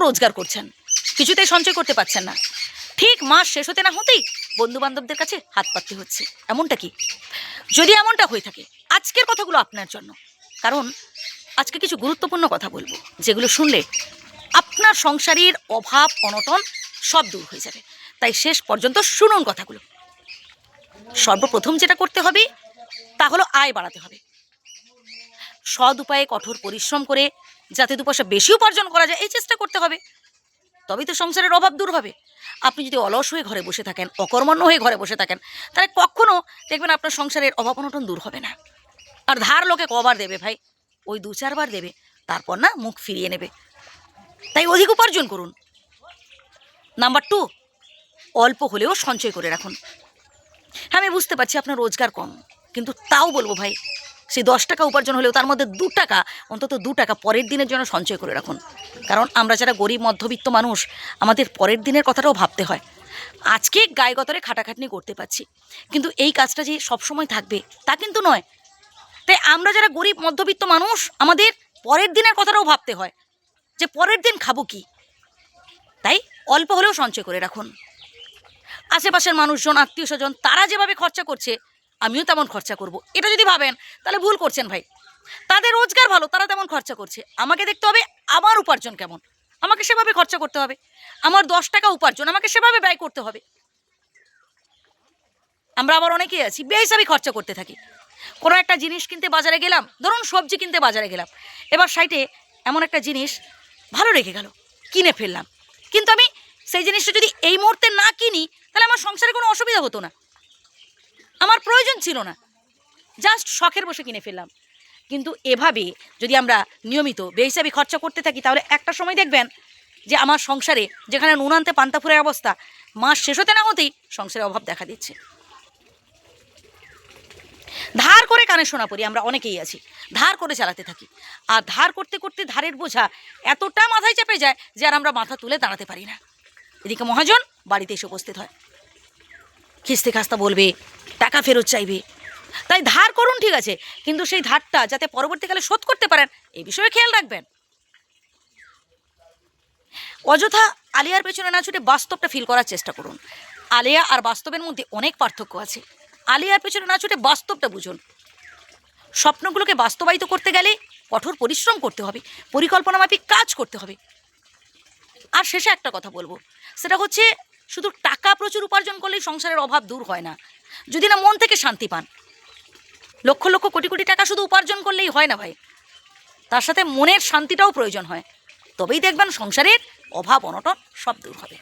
রোজগার করছেন। কিছুতেই সঞ্চয় করতে পারছেন না। ঠিক মাস শেষ হতে না হতেই বন্ধু বান্ধবদের কাছে হাত পাততে হচ্ছে। এমনটা কি? যদি এমনটা হয়ে থাকে, আজকের কথাগুলো আপনার জন্য। কারণ আজকে কিছু গুরুত্বপূর্ণ কথা বলব, যেগুলো শুনলে আপনার সংসারের অভাব, অনটন সব দূর হয়ে যাবে। তাই শেষ পর্যন্ত শুনুন কথাগুলো। সর্বপ্রথম যেটা করতে হবে, তা হলো আয় বাড়াতে হবে। সৎ উপায়ে কঠোর পরিশ্রম করে যাতে দু পয়সা বেশি উপার্জন করা যায়, এই চেষ্টা করতে হবে। তবেই তো সংসারের অভাব দূর হবে। আপনি যদি অলস হয়ে ঘরে বসে থাকেন, অকর্মণ্য হয়ে ঘরে বসে থাকেন, তাহলে কখনো দেখবেন আপনার সংসারের অভাব অনটন দূর হবে না। আর ধার লোকে কবার দেবে ভাই? ওই দু চারবার দেবে, তারপর না মুখ ফিরিয়ে নেবে। তাই অধিক উপার্জন করুন। নাম্বার টু, অল্প হলেও সঞ্চয় করে রাখুন। হ্যাঁ আমি বুঝতে পারছি আপনার রোজগার কম, কিন্তু তাও বলব ভাই সেই দশ টাকা উপার্জন হলেও তার মধ্যে দু টাকা, অন্তত দু টাকা পরের দিনের জন্য সঞ্চয় করে রাখুন। কারণ আমরা যারা গরিব, মধ্যবিত্ত মানুষ, আমাদের পরের দিনের কথাটাও ভাবতে হয়। আজকে গায়ে গতরে খাটাখাটনি করতে পারছি। কিন্তু এই কাজটা যে সবসময় থাকবে, তা কিন্তু নয়। তাই আমরা যারা গরিব, মধ্যবিত্ত মানুষ, আমাদের পরের দিনের কথাটাও ভাবতে হয় যে পরের দিন খাব কি? তাই অল্প হলেও সঞ্চয় করে রাখুন। আশেপাশের মানুষজন, আত্মীয় স্বজন, তারা যেভাবে খরচা করছে আমিও তেমন খরচা করব। এটা যদি ভাবেন, তাহলে ভুল করছেন ভাই। তাদের রোজগার ভালো, তারা তেমন খরচা করছে। আমাকে দেখতে হবে আমার উপার্জন কেমন। আমাকে সেভাবে খরচা করতে হবে। আমার দশ টাকা উপার্জন, আমাকে সেভাবে ব্যয় করতে হবে। আমরা আবার অনেকেই আছি, বেহিসাবি খরচা করতে থাকি। কোনো একটা জিনিস কিনতে বাজারে গেলাম, ধরুন সবজি কিনতে বাজারে গেলাম। এবার সাইটে এমন একটা জিনিস ভালো রেখে গেল, কিনে ফেললাম। কিন্তু আমি সেই জিনিসটা যদি এই মুহূর্তে না কিনি, তাহলে আমার সংসারে কোনো অসুবিধা হতো না। আমার প্রয়োজন ছিল না। জাস্ট শখের বসে কিনে ফেললাম। কিন্তু এভাবে যদি আমরা নিয়মিত বেহিসাবি খরচা করতে থাকি, তাহলে একটা সময় দেখবেন যে আমার সংসারে যেখানে নুন আনতে পান্তা ফুরের অবস্থা, মাস শেষ হতে না হতেই সংসারে অভাব দেখা দিচ্ছে। ধার করে কানে শোনা পড়ি আমরা অনেকেই আছি। ধার করে চালাতে থাকি। আর ধার করতে করতে ধারের বোঝা এতটা মাথায় চেপে যায় যে আর আমরা মাথা তুলে দাঁড়াতে পারি না। এদিকে মহাজন বাড়িতে এসে উপস্থিত হয়। খিস্তে খাস্তা বলবে, টাকা ফেরত চাইবে। তাই ধার করুন, ঠিক আছে, কিন্তু সেই ধারটা যাতে পরবর্তীকালে শোধ করতে পারেন, এই বিষয়ে খেয়াল রাখবেন। অযথা আলিয়ার পেছনে না ছুটে বাস্তবটা ফিল করার চেষ্টা করুন। আলিয়া আর বাস্তবের মধ্যে অনেক পার্থক্য আছে। আলিয়ার পেছনে না ছুটে বাস্তবটা বুঝুন। স্বপ্নগুলোকে বাস্তবায়িত করতে গেলে কঠোর পরিশ্রম করতে হবে পরিকল্পনা মাফিক কাজ করতে হবে। আর শেষে একটা কথা বলব, সেটা হচ্ছে শুধু টাকা প্রচুর উপার্জন করলেই সংসারের অভাব দূর হয় না। যদি না মন থেকে শান্তি পান। লক্ষ লক্ষ কোটি কোটি টাকা শুধু উপার্জন করলেই হয় না ভাই। তার সাথে মনের শান্তিটাও প্রয়োজন হয়। তবেই দেখবেন সংসারের অভাব, অনটন সব দূর হবে।